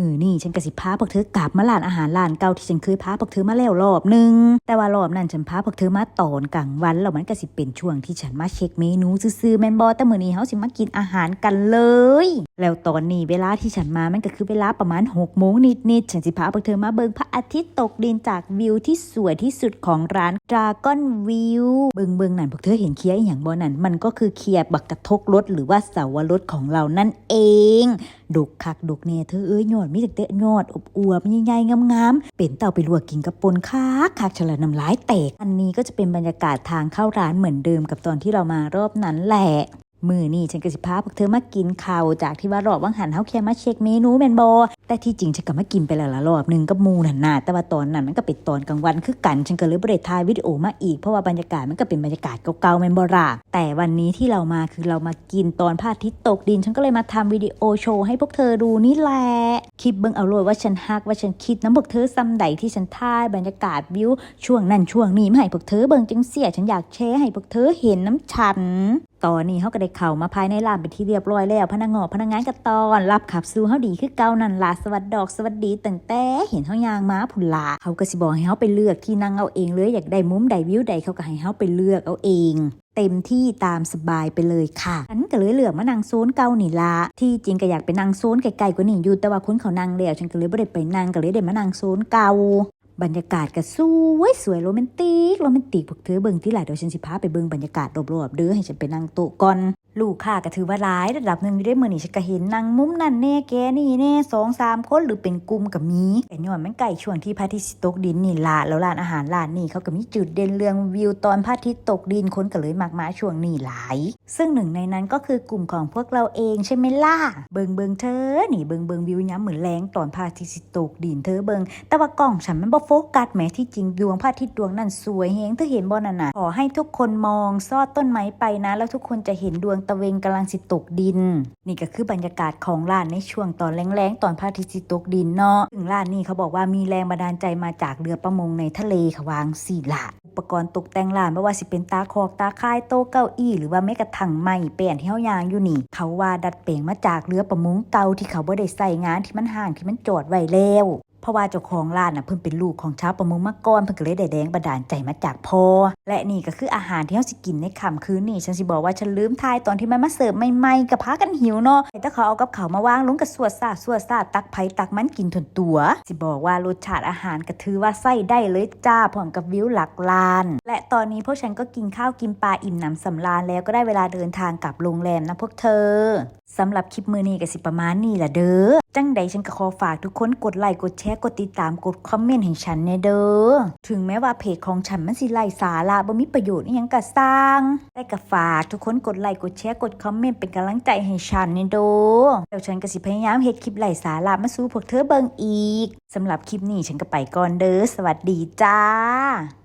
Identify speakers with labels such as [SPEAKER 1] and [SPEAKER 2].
[SPEAKER 1] ออนี่ฉันกะสิพาพวกเธอกลับมาร้านอาหารร้านเก่าที่ฉันเคยพาพวกเธอมาแล้วรอบหนึง แต่ว่ารอบนั้นฉันพาพวกเธอมาตอนกลางวันแล้วมันก็สิเป็นช่วงที่ฉันมาเช็คเมนูซื่อแมนบอแต่มือนี้เฮาสิมากินอาหารกันเลย แล้วตอนนี้เวลาที่ฉันมามันก็คือเวลาประมาณ6โมงนิดๆฉันสิพาพวกเธอมาเบิ่งพระอาทิตย์ตกดินจากวิวที่สวยที่สุดของร้าน Dragon View เบิ่งเบิ่งนั่นพวกเธอเห็นเคียอย่างบ่นั่นมันก็คือเคียบักกระทกรถหรือว่าเสาวรสของเรานั่นเองดุกคักดุกเน่เธอเอ้ยหยอดมีแต่เตะยอดอบอวบใหญ่ๆงามๆเป็นเต่าไปลวกกินกับปนคักคักฉลาน้ำลายเตกอันนี้ก็จะเป็นบรรยากาศทางเข้าร้านเหมือนเดิมกับตอนที่เรามารอบนั้นแหละ มือนี่ฉันก็สิพาพวกเธอมากินข้าวจากที่ว่ารอบว่างหันเฮาแค่มาเช็คเมนูแมนบอแต่ที่จริงฉันก็มากินไปแล้วละรอบหนึงกับมูนั่นน่ะแต่ว่าตอนนั้นมันก็เป็นตอนกลางวันคือกันฉันก็เลยบ่ได้ถ่ายวิดีโอมาอีกเพราะว่าบรรยากาศมันก็เป็นบรรยากาศเก่าๆแมนบอราแต่วันนี้ที่เรามาคือเรามากินตอนพระอาทิตย์ตกดิน ฉันก็เลยมาทำวิดีโอโชว์ให้พวกเธอดูนี่แหละคลิปเบิ่งเอาโลดว่าฉันฮักว่าฉันคิดน้ำพวกเธอซ้ำใดที่ฉันถ่ายบรรยากาศวิวช่วงนั้นช่วงนี้มาให้พวกเธอเบิ่งจังเสียฉันอยากแชร์ให้พวกเธอเห็นน้ำฉัน ตอนนี้เขาก็ได้เข้ามาภายในร้านเป็นที่เรียบร้อยแล้ว พนักงานพนักงานก็ตอนรับขับสู่เขาดีคือเก่านั่นล่ะสวัสดอกสวัสดีตั้งแต่เห็นเขายางม้าผุนลาเขาก็สิบอกให้เขาไปเลือกที่นั่งเอาเองเลยอยากได้มุมใดวิวใดเขาก็ให้เขาไปเลือกเอาเองเต็มที่ตามสบายไปเลยค่ะฉันก็เลยเหลือมานั่งโซนเก่านี่ละที่จริงก็อยากไปนั่งโซนไกลๆกว่านี่อยู่แต่ว่าคนเขานั่งแล้วฉันก็เลยไม่ได้ไปนั่งก็เลยได้มานั่งโซนเก่า บรรยากาศก็สวยสวยโรแมนติกโรแมนติกพวกเธอเบิ่งที่หลายเดี๋ยวฉันสิพาไปเบิ่งบรรยากาศรอบๆเด้อให้ฉันไปนั่งโต๊ะก่อนลูกค้าก็ถือว่าร้ายระดับหนึ่งได้เมื่อนี่ฉันก็เห็นนั่งมุมนั่นแน่แกนี่แน่สองสามคนหรือเป็นกลุ่มกับมีแต่ย้อนมันใกล้ช่วงที่พระอาทิตย์ตกดินนี่ละแล้วร้านอาหารร้านนี้เขาก็มีจุดเด่นเรื่องวิวตอนพระอาทิตย์ตกดินคนก็เลยมากมาช่วงนี้หลาย ซึ่งหนึ่งในนั้นก็คือกลุ่มของพวกเราเองใช่ไหมล่ะเบิงเบิงเธอนี่เบิงเบิงวิวย้ำเหมือนแรงตอนพระอาทิตย์ตกดินเธอเบิงแต่ว่ากล้องฉันมันบ่ฟกัสแหมที่จริงดวงพระอาทิตย์ดวงนั่นสวยเฮงเธอเห็นบ่นั่นน่ะขอให้ทุกคนมองซอดต้นไม้ไปนะ แล้วทุกคนจะเห็นดวงตะเวงกำลังสิตกดิน นี่ก็คือบรรยากาศของร้านในช่วงตอนแรงๆตอนพระอาทิตย์สิตกดินเนาะถึงร้านนี้เขาบอกว่ามีแรงบันดาลใจมาจากเรือประมงในทะเลค่ะวางสี่ละอุปกรณ์ตกแต่งร้านไม่ว่าสิเป็นตาคอกตาค่ายโต๊ะเก้าอี้ หรือว่าแม้กระทั่งไม้แป้นที่เฮายางอยู่นี่ เขาว่าดัดแปลงมาจากเรือประมงเก่าที่เขาบ่ได้ใส่งานที่มันห่างที่มันจอดไว้แล้ว เพราะว่าเจ้าของร้านน่ะเพิ่นเป็นลูกของชาวประมงมาก่อนเพิ่นก็เลยได้แดงบันดาลใจมาจากพ่อและนี่ก็คืออาหารที่เฮาสิกินในค่ำคืนนี้ฉันสิบอกว่าฉันลืมทายตอนที่มันมาเสิร์ฟใหม่ๆก็พากันหิวเนาะแต่เขาเอากับเขามาวางลงกับสวดซาสวดซาตักไผตักมันกินทนตัว สิบอกว่ารสชาติอาหารก็ถือว่าใส่ได้เลยจ้าพร้อมกับวิวหลักลาน และตอนนี้พวกฉันก็กินข้าวกินปลาอิ่มหนำสำราญแล้วก็ได้เวลาเดินทางกลับโรงแรมนะพวกเธอสำหรับคลิปมือนี้ก็สิประมาณนี้ละเด้อ จังใดฉันก็ขอฝากทุกคนกดไลค์กดแชร์กดติดตามกดคอมเมนต์ให้ฉันแน่เด้อ ถึงแม้ว่าเพจของฉันมันสิไร้สาระบ่มีประโยชน์อหยังก็สร้างแต่ก็ฝากทุกคนกดไลค์กดแชร์กดคอมเมนต์เป็นกำลังใจให้ฉันแน่เด้อเดี๋ยวฉันก็สิพยายามเฮ็ดคลิปไร้สาระมาสู่พวกเธอเบิ่งอีกสำหรับคลิปนี้ฉันก็ไปก่อนเด้อสวัสดีจ้า